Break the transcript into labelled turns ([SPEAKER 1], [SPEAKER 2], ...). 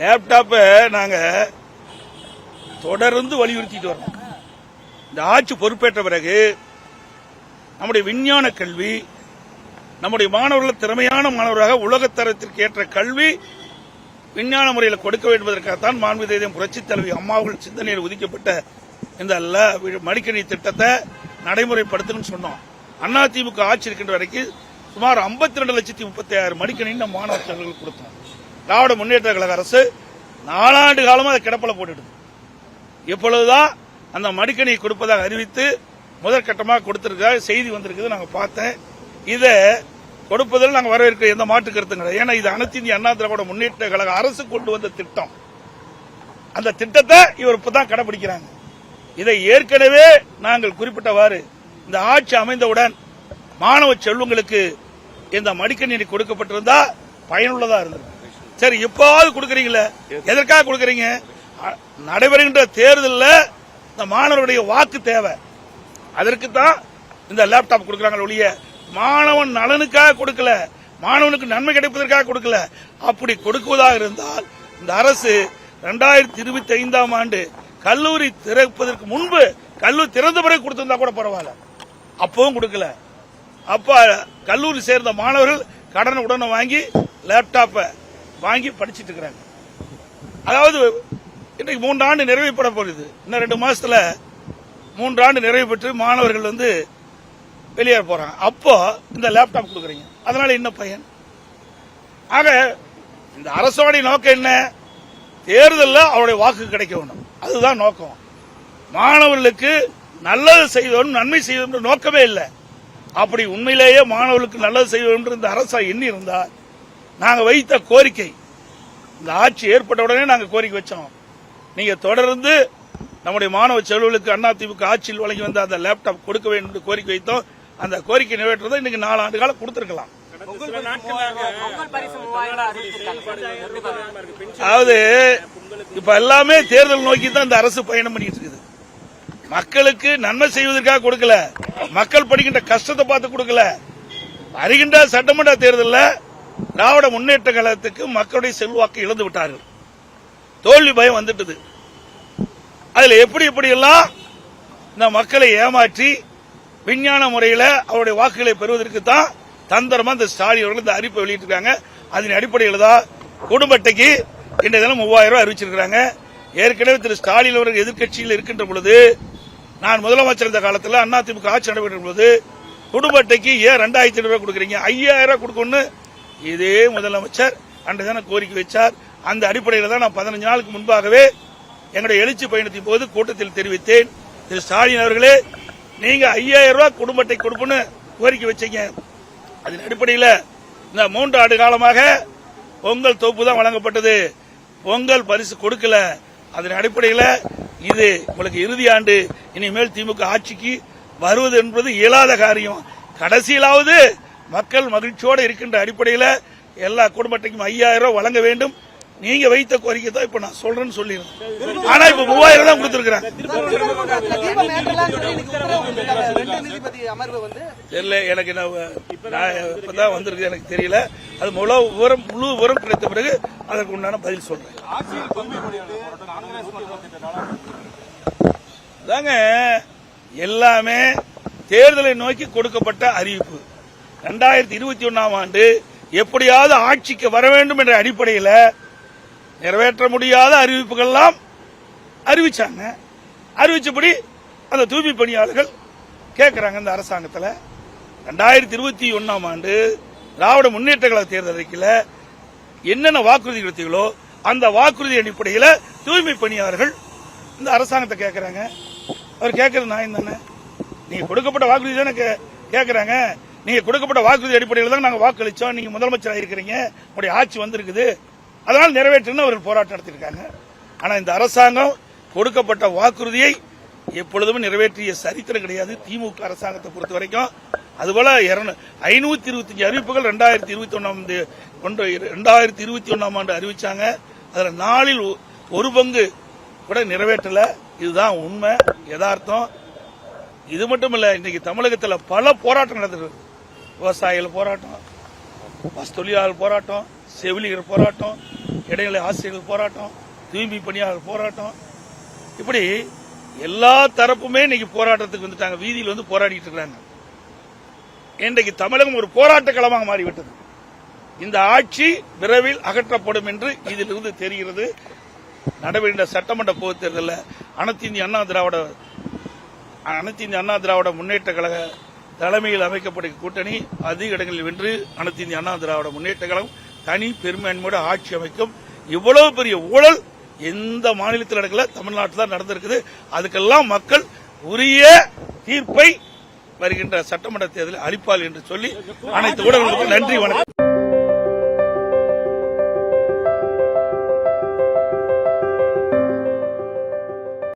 [SPEAKER 1] லேப்டாப்பை நாங்க தொடர்ந்து வலியுறுத்திட்டு வரோம் இந்த ஆட்சி பொறுப்பேற்ற பிறகு நம்முடைய விஞ்ஞான கல்வி நம்முடைய மாணவர்கள் திறமையான மாணவராக உலகத்தரத்திற்கு ஏற்ற கல்வி விஞ்ஞான முறையில் கொடுக்க வேண்டுவதற்காகத்தான் மாண்பு தேதியம் புரட்சித் தலைவி அம்மாவுகள் சிந்தனையில் ஒதுக்கப்பட்ட இந்த மடிக்கணி திட்டத்தை நடைமுறைப்படுத்தணும்னு சொன்னோம். அதிமுக ஆட்சி இருக்கின்ற வரைக்கும் சுமார் 52 ரெண்டு லட்சத்தி முப்பத்தி ஆறு மடிக்கணின்னு நம்ம மாணவர் செல்வங்களுக்கு கொடுத்தோம். திராவிட முன்னேற்ற கழக அரசு நாலாண்டு காலமாக அதை கிடப்பில் போட்டுடுது. எப்பொழுதுதான் அந்த மடிக்கணியை கொடுப்பதாக அறிவித்து முதற்கட்டமாக கொடுத்துருக்க செய்தி வந்திருக்குது நாங்கள் பார்த்தேன். இதை கொடுப்பதில் நாங்கள் வரவேற்க எந்த மாற்று கருத்தும் கிடையாது. ஏன்னா இது அனைத்து இந்திய அண்ணா திராவிட முன்னேற்ற கழக அரசு கொண்டு வந்த திட்டம். அந்த திட்டத்தை இவர் இப்பதான் கடைபிடிக்கிறாங்க இதை ஏற்கனவே நாங்கள் குறிப்பிட்டவாறு இந்த ஆட்சி அமைந்தவுடன் மாணவ செல்வங்களுக்கு இந்த மடிக்கணினி கொடுக்கப்பட்டிருந்தா பயனுள்ளதா இருந்தது சரி எப்பாவது கொடுக்கறீங்களே? எதற்காக கொடுக்கறீங்க? நடைபெறுகின்ற தேர்தலில் இந்த மாணவருடைய வாக்கு தேவை. அதற்கு தான் இந்த லேப்டாப் கொடுக்கறாங்க ஒழிய மாணவன் நலனுக்காக கொடுக்கல மாணவனுக்கு நன்மை கிடைப்பதற்காக கொடுக்கல. அப்படி கொடுக்குவதாக இருந்தால் இந்த அரசு ரெண்டாயிரத்தி இருபத்தி ஐந்தாம் ஆண்டு கல்லூரி திறப்பதற்கு முன்பு கல்லூரி திறந்த பிறகு கொடுத்திருந்தா கூட பரவாயில்ல. அப்பவும் கொடுக்கல. அப்போ கல்லூரி சேர்ந்த மாணவர்கள் கடனை உடனே வாங்கி லேப்டாப்பை வாங்கி படிச்சிட்டு இருக்கிறாங்க. அதாவது இன்றைக்கு மூன்று ஆண்டு நிறைவுப்பட போகுது. இன்னும் ரெண்டு மாசத்துல மூன்று ஆண்டு நிறைவு பெற்று மாணவர்கள் வந்து வெளியேற போறாங்க. அப்போ இந்த லேப்டாப் கொடுக்குறீங்க. அதனால என்ன பையன்? ஆக இந்த அரசோடைய நோக்கம் என்ன? தேர்தலில் அவருடைய வாக்கு கிடைக்க வேண்டும். அதுதான் நோக்கம். மாணவர்களுக்கு நல்லது செய்வோம் நன்மை செய்வோம் நோக்கமே இல்லை. அப்படி உண்மையிலேயே மாணவர்களுக்கு நல்லது செய்வோம் என்று இந்த அரசா எண்ணி இருந்தால் நாங்க வைத்த கோரிக்கை இந்த ஆட்சி ஏற்பட்ட உடனே நாங்க கோரிக்கை வச்சோம். நீங்க தொடர்ந்து நம்முடைய மாணவ செல்வர்களுக்கு அதிமுக ஆட்சியில் வழங்கி வந்த அந்த லேப்டாப் கொடுக்க வேண்டும் என்று கோரிக்கை வைத்தோம். அந்த கோரிக்கை நிறைவேற்றதை இன்னைக்கு நாலு ஆண்டு காலம் கொடுத்திருக்கலாம். அதாவது இப்ப எல்லாமே தேர்தல் நோக்கி தான் இந்த அரசு பயணம் பண்ணிட்டு இருக்குது. மக்களுக்கு நன்மை செய்வதற்காக கொடுக்கல. மக்கள் படிக்கின்ற கஷ்டத்தை பார்த்து கொடுக்கல. வருகின்ற சட்டமன்ற தேர்தலில் திராவிட முன்னேற்ற கழகத்துக்கு மக்களுடைய செல்வாக்கு இழந்து விட்டார்கள். தோல்வி பயம் வந்துட்டது. அதுல எப்படி எப்படியெல்லாம் இந்த மக்களை ஏமாற்றி விஞ்ஞான முறையில் அவருடைய வாக்குகளை பெறுவதற்கு தான் தந்திரமா இந்த ஸ்டாலின் அவர்கள் இந்த அறிவிப்பை வெளியிட்டிருக்காங்க. அதன் அடிப்படையில் தான் குடும்பத்தைக்கு இன்றைய தினம் மூவாயிரம் ரூபாய் அறிவிச்சிருக்கிறாங்க. ஏற்கனவே திரு ஸ்டாலின் அவர்கள் எதிர்கட்சியில் இருக்கின்ற பொழுது நான் முதலமைச்சர் இருந்த காலத்தில் அதிமுக ஆட்சி நடைபெற்ற போது குடும்ப அட்டைக்கு ஏன் ரெண்டாயிரத்தி ரூபாய் கொடுக்குறீங்க? ஐயாயிரம் ரூபாய் கொடுக்கணும்னு இதே முதலமைச்சர் அன்றைய கோரிக்கை வச்சார். அந்த அடிப்படையில் தான் நான் பதினஞ்சு நாளுக்கு முன்பாகவே எங்களுடைய எழுச்சி பயணத்தின் போது கூட்டத்தில் தெரிவித்தேன். திரு ஸ்டாலின் அவர்களே நீங்க ஐயாயிரம் ரூபாய் குடும்ப அட்டை கொடுப்புன்னு கோரிக்கை வச்சீங்க. அதன் அடிப்படையில் இந்த மூன்று ஆண்டு காலமாக பொங்கல் தொகுப்பு தான் வழங்கப்பட்டது. பொங்கல் பரிசு கொடுக்கல. அதன் அடிப்படையில் இது உங்களுக்கு இறுதி ஆண்டு இனிமேல் திமுக ஆட்சிக்கு வருவது என்பது இயலாத காரியம். கடைசியிலாவது மக்கள் மகிழ்ச்சியோடு இருக்கின்ற அடிப்படையில் எல்லா குடும்பத்தையும் ஐயாயிரம் ரூபாய் வழங்க வேண்டும். நீங்க வைத்த கோரிக்கை தான் இப்ப நான் சொல்றேன்னு சொல்லிடுறேன். ஆனா இப்ப மூவாயிரம் தான்
[SPEAKER 2] கொடுத்துருக்கிறேன்.
[SPEAKER 1] தெரியல எனக்கு நான் இப்பதான் வந்திருக்கு எனக்கு தெரியல. அது முழு விவரம் முழு விவரம் கிடைத்த பிறகு அதற்கு உண்டான பதில் சொல்றேன். தாங்க எல்லாமே தேர்தலை நோக்கி கொடுக்கப்பட்ட அறிவிப்பு. ரெண்டாயிரத்தி இருபத்தி ஒன்னாம் ஆண்டு எப்படியாவது ஆட்சிக்கு வர வேண்டும் என்ற அடிப்படையில் நிறைவேற்ற முடியாத அறிவிப்புகள்லாம் அறிவிச்சாங்க. அறிவிச்சபடி அந்த தூய்மை பணியாளர்கள் கேட்குறாங்க இந்த அரசாங்கத்தில். ரெண்டாயிரத்தி இருபத்தி ஒன்றாம் ஆண்டு திராவிட முன்னேற்ற கழக தேர்தல் அறிக்கையில் என்னென்ன வாக்குறுதி கொடுத்தீங்களோ அந்த வாக்குறுதி அடிப்படையில் தூய்மை பணியாளர்கள் இந்த அரசாங்கத்தை கேட்குறாங்க அவர் கேட்கறது நான் தானே? நீங்க கொடுக்கப்பட்ட வாக்குறுதி தானே கே- கேட்கறாங்க நீங்க கொடுக்கப்பட்ட வாக்குறுதி அடிப்படையில் தான் நாங்கள் வாக்களிச்சோம். நீங்க முதலமைச்சர் இருக்கிறீங்க உங்களுடைய ஆட்சி வந்திருக்குது. அதனால் நிறைவேற்றுன்னு அவர்கள் போராட்டம் நடத்தியிருக்காங்க. ஆனால் இந்த அரசாங்கம் கொடுக்கப்பட்ட வாக்குறுதியை எப்பொழுதும் நிறைவேற்றிய சரித்திரம் கிடையாது. திமுக அரசாங்கத்தை பொறுத்த வரைக்கும் அதுபோல ஐநூத்தி இருபத்தஞ்சு அறிவிப்புகள் ரெண்டாயிரத்தி இருபத்தி ஒன்னாம் ஒன்று ரெண்டாயிரத்தி இருபத்தி ஒன்னாம் ஆண்டு அறிவிச்சாங்க. அதுல நாளில் ஒரு பங்கு கூட நிறைவேற்றல. இதுதான் உண்மை யதார்த்தம். இது மட்டும் இல்ல இன்னைக்கு தமிழகத்தில் பல போராட்டம் நடந்திருக்கு. விவசாயிகள் போராட்டம் பஸ் தொழிலாளர் போராட்டம் செவிலியர் போராட்டம் இடைநிலை ஆசிரியர்கள் போராட்டம் தூய்மை பணியாளர் போராட்டம். இப்படி எல்லா தரப்புமே இன்னைக்கு போராட்டத்துக்கு வந்துட்டாங்க. வீதியில் வந்து போராடிட்டு இருக்காங்க இன்றைக்கு தமிழகம் ஒரு போராட்ட களமாக மாறிவிட்டது. இந்த ஆட்சி விரைவில் அகற்றப்படும் என்று இதிலிருந்து தெரிகிறது. நடைபெறுகின்ற சட்டமன்ற பொதுத் தேர்தலில் அனைத்து இந்திய அண்ணா திராவிட அனைத்து இந்திய அண்ணா திராவிட முன்னேற்ற கழக தலைமையில் அமைக்கப்பட்ட கூட்டணி அதிக இடங்களில் வென்று அனைத்து இந்திய அண்ணா திராவிட முன்னேற்ற கழகம் தனி பெருமையன்மையோட ஆட்சி அமைக்கும். இவ்வளவு பெரிய ஊழல் எந்த மாநிலத்தில் நடக்கல தமிழ்நாட்டில் தான் நடந்திருக்குது. அதுக்கெல்லாம் மக்கள் உரிய தீர்ப்பை வருகின்ற சட்டமன்ற தேர்தலில் அளிப்பால் என்று சொல்லி அனைத்து ஊடகங்களுக்கும் நன்றி வணக்கம்.